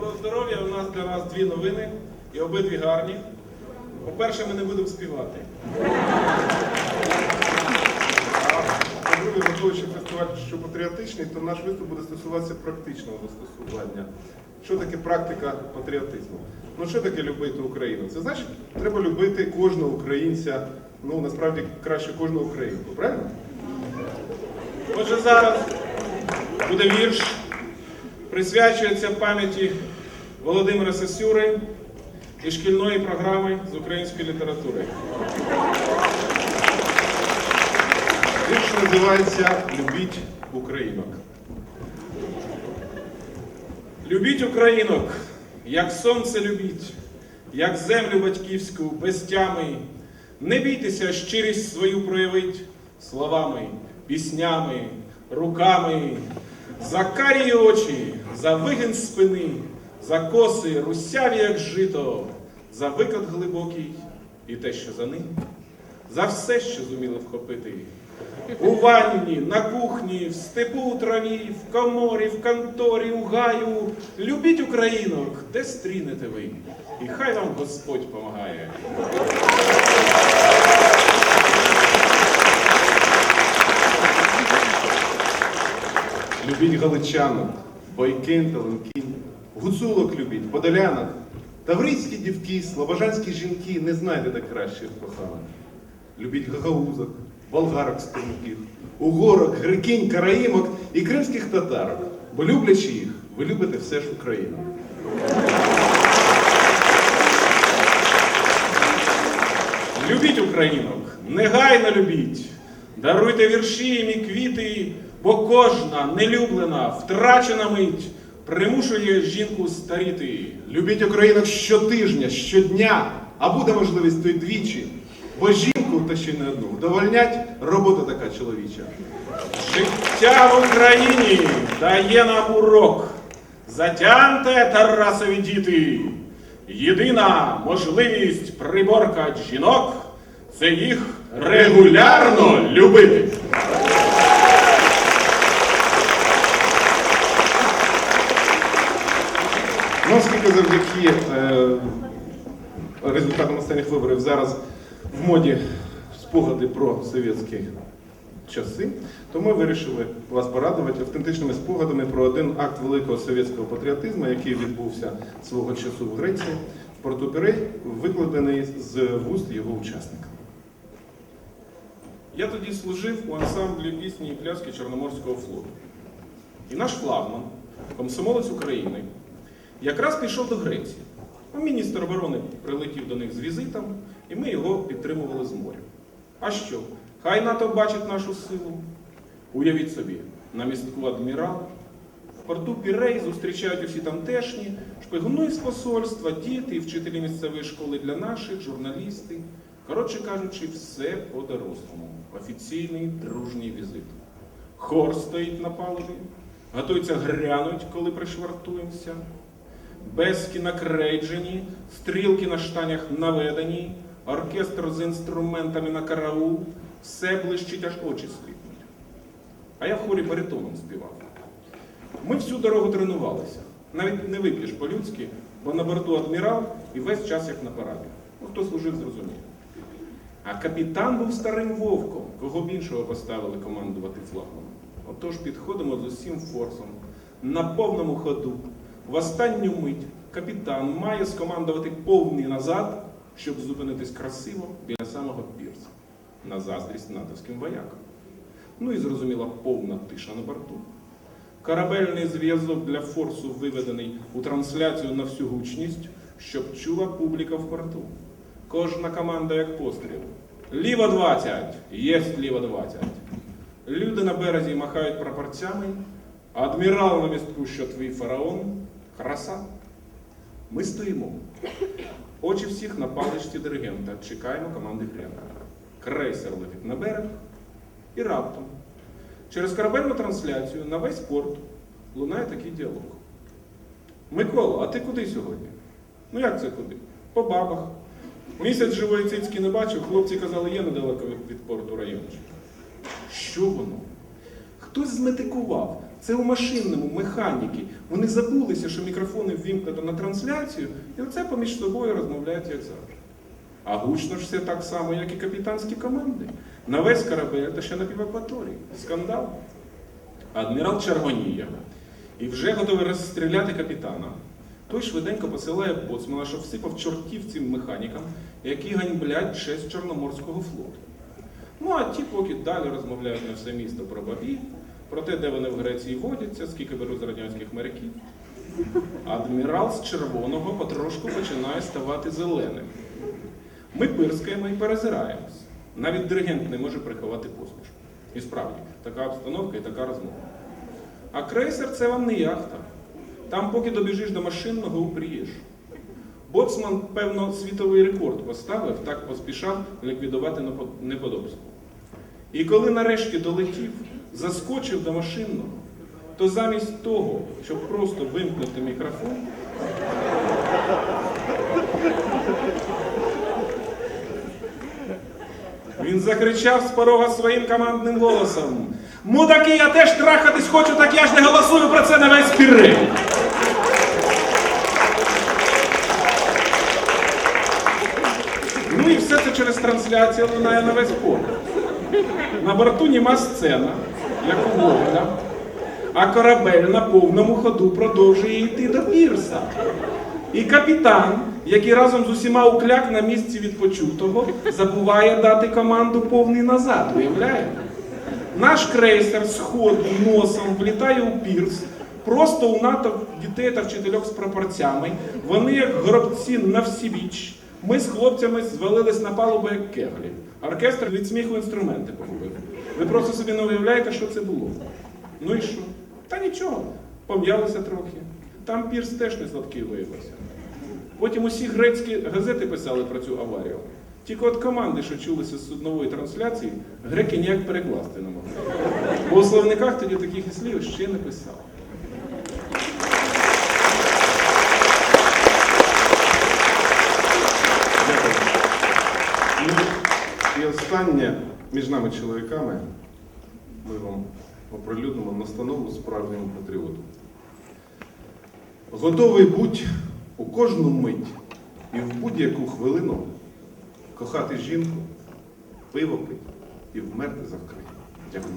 Доброго здоров'я! У нас для вас дві новини і обидві гарні. По-перше, ми не будемо співати. А по-друге, враховуючи фестиваль, що патріотичний, то наш виступ буде стосуватися практичного застосування. Що таке практика патріотизму? Ну що таке любити Україну? Це значить, треба любити кожного українця, ну насправді краще кожного українку, правильно? Отже, зараз буде вірш, присвячується пам'яті Володимира Сосюри і шкільної програми з української літератури. Вірш називається Любіть українок. Любіть українок, як сонце любіть, як землю батьківську без тями. Не бійтеся щирість свою проявить словами, піснями, руками, за карі очі, за вигин спини, за коси русяві, як жито, за викат глибокий і те, що за ним, за все, що зуміли вхопити. У ванні, на кухні, в степу у траві, в коморі, в конторі, у гаю. Любіть українок, де стрінете ви, і хай вам Господь помагає. Любіть галичанок, бойкин та ленкінь, гуцулок любіть, подолянок, таврійські дівки, слобожанські жінки не знайдете кращих коханок. Любіть гагаузок, болгарок струнких, угорок, грекинь, караїмок і кримських татарок, бо люблячи їх, ви любите все ж Україну. Любіть українок, негайно любіть, даруйте вірші і квіти, бо кожна нелюблена, втрачена мить примушує жінку старіти. Любіть українок щотижня, щодня, а буде можливість то й двічі, бо жінку, та ще не одну, вдовольнять робота така чоловіча. Життя в Україні дає нам урок. Затяньте Тарасові діти. Єдина можливість приборкати жінок це їх регулярно любити. Ну, оскільки завдяки е, результатам останніх виборів зараз в моді спогади про совєтські часи, то ми вирішили вас порадувати автентичними спогадами про один акт великого совєтського патріотизму, який відбувся свого часу в Греції, в порту Пірей, викладений з вуст його учасника. Я тоді служив у ансамблі пісні і пляски Чорноморського флоту. І наш флагман, комсомолець України, якраз пішов до Греції. А міністр оборони прилетів до них з візитом, і ми його підтримували з моря. А що? Хай НАТО бачить нашу силу. Уявіть собі, на містку адмірал, в порту Пірей зустрічають усі тамтешні, шпигуни з посольства, діти, вчителі місцевої школи для наших, журналісти. Коротше кажучи, все по-дорослому. Офіційний дружній візит. Хор стоїть на палубі, готується грянуть, коли пришвартуємося. Безки накрейджені, стрілки на штанях наведені, оркестр з інструментами на караул, все блищить, аж очі сліпнуть. А я в хорі баритоном співав. Ми всю дорогу тренувалися. Навіть не вип'єш по-людськи, бо на борту адмірал і весь час як на параді. Ну, хто служив, зрозуміє. А капітан був старим вовком, кого б іншого поставили командувати флагманом. Отож підходимо з усім форсом, на повному ходу. В останню мить капітан має скомандувати повний назад, щоб зупинитись красиво біля самого пірса. На заздрість натовським воякам. Ну і зрозуміла повна тиша на борту. Корабельний зв'язок для форсу виведений у трансляцію на всю гучність, щоб чула публіка в порту. Кожна команда як постріл. Ліво 20, єсть ліво 20. Люди на березі махають прапорцями, адмірал на містку, що твій фараон, краса. Ми стоїмо. Очі всіх на паличці диригента. Чекаємо команди Грена. Крейсер летить на берег і раптом. Через корабельну трансляцію на весь порт лунає такий діалог. Микола, а ти куди сьогодні? Ну як це куди? По бабах. Місяць живої цицьки не бачив, хлопці казали, є недалеко від порту райончик. Що воно? Хтось зметикував. Це у машинному, механіки. Вони забулися, що мікрофони ввімкнуто на трансляцію, і оце поміж собою розмовляють як завжди. А гучно ж все так само, як і капітанські команди. На весь корабель та ще на півакваторії. Скандал. Адмірал червоніє і вже готовий розстріляти капітана. Той швиденько посилає боцмана, що всипав чортів цим механікам, які ганьблять честь Чорноморського флоту. Ну а ті, поки далі розмовляють на все місто про бабі, про те, де вони в Греції водяться, скільки беруть з радянських моряків. Адмірал з червоного потрошку починає ставати зеленим. Ми пирскаємо і перезираємось. Навіть диригент не може приховати посмішку. І справді, така обстановка і така розмова. А крейсер це вам не яхта. Там, поки добіжиш до машинного, упрієш. Боцман, певно, світовий рекорд поставив, так поспішав ліквідувати неподобство. І коли нарешті долетів, заскочив до машинного, то замість того, щоб просто вимкнути мікрофон, він закричав з порога своїм командним голосом. Мудаки, я теж трахатись хочу, так я ж не голосую про це на весь пірей. Ну і все це через трансляцію лунає на весь порт. На борту німа сцена, як у Гоголя, а корабель на повному ходу продовжує йти до пірса. І капітан, який разом з усіма укляк на місці відпочутого, забуває дати команду повний назад, уявляєте? Наш крейсер з ходу носом влітає у пірс, просто у натовп дітей та вчительок з пропорцями. Вони, як гробці на всібіч. Ми з хлопцями звалились на палубу як кеглі. Оркестр від сміху інструменти погубив. Ви просто собі не уявляєте, що це було. Ну і що? Та нічого, пом'ялися трохи. Там пірс теж не сладкий виявився. Потім усі грецькі газети писали про цю аварію. Тільки от команди, що чулися з суднової трансляції, греки ніяк перекласти не могли. Бо у словниках тоді таких і слів ще не писали. І останнє між нами чоловіками ми вам оприлюднимо настанову справжньому патріоту. Готовий будь у кожну мить і в будь-яку хвилину кохати жінку, пиво пити і вмерти за Україну. Дякую.